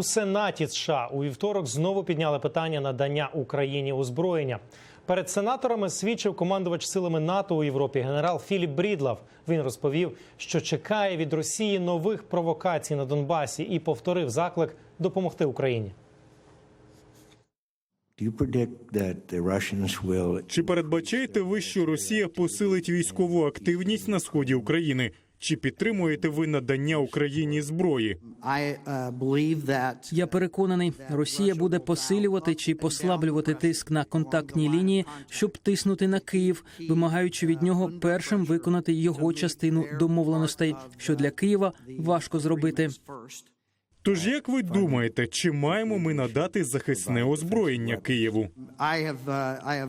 У Сенаті США у вівторок знову підняли питання надання Україні озброєння. Перед сенаторами свідчив командувач силами НАТО у Європі генерал Філіп Брідлав. Він розповів, що чекає від Росії нових провокацій на Донбасі і повторив заклик допомогти Україні. Чи передбачаєте ви, що Росія посилить військову активність на сході України? Чи підтримуєте ви надання Україні зброї? That Я переконаний, Росія буде посилювати чи послаблювати тиск на контактні лінії, щоб тиснути на Київ, вимагаючи від нього першим виконати його частину домовленостей, що для Києва важко зробити. Тож як ви думаєте, чи маємо ми надати захисне озброєння Києву? Uh,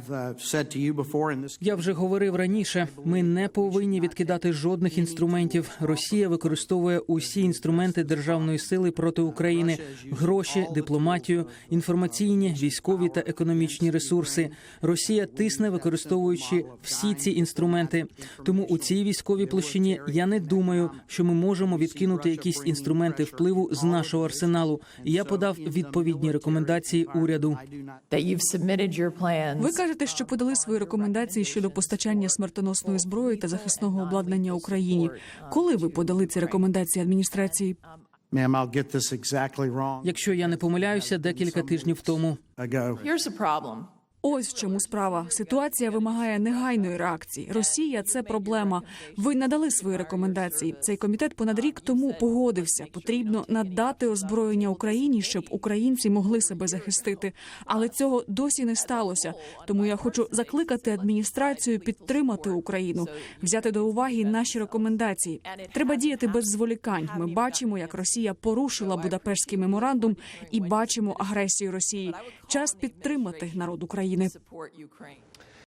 uh, Я вже говорив раніше. Ми не повинні відкидати жодних інструментів. Росія використовує усі інструменти державної сили проти України: гроші, дипломатію, інформаційні, військові та економічні ресурси. Росія тисне, використовуючи всі ці інструменти. Тому у цій військовій площині я не думаю, що ми можемо відкинути якісь інструменти впливу з нашого арсеналу. І я подав відповідні рекомендації уряду. Ви кажете, що подали свої рекомендації щодо постачання смертоносної зброї та захисного обладнання Україні. Коли ви подали ці рекомендації адміністрації? Якщо я не помиляюся, декілька тижнів тому. Ось в чому справа. Ситуація вимагає негайної реакції. Росія це проблема. Ви надали свої рекомендації. Цей комітет понад рік тому погодився. Потрібно надати озброєння Україні, щоб українці могли себе захистити. Але цього досі не сталося. Тому я хочу закликати адміністрацію підтримати Україну, взяти до уваги наші рекомендації. Треба діяти без зволікань. Ми бачимо, як Росія порушила Будапештський меморандум, і бачимо агресію Росії. Час підтримати народ України. Ukraine. Support Ukraine.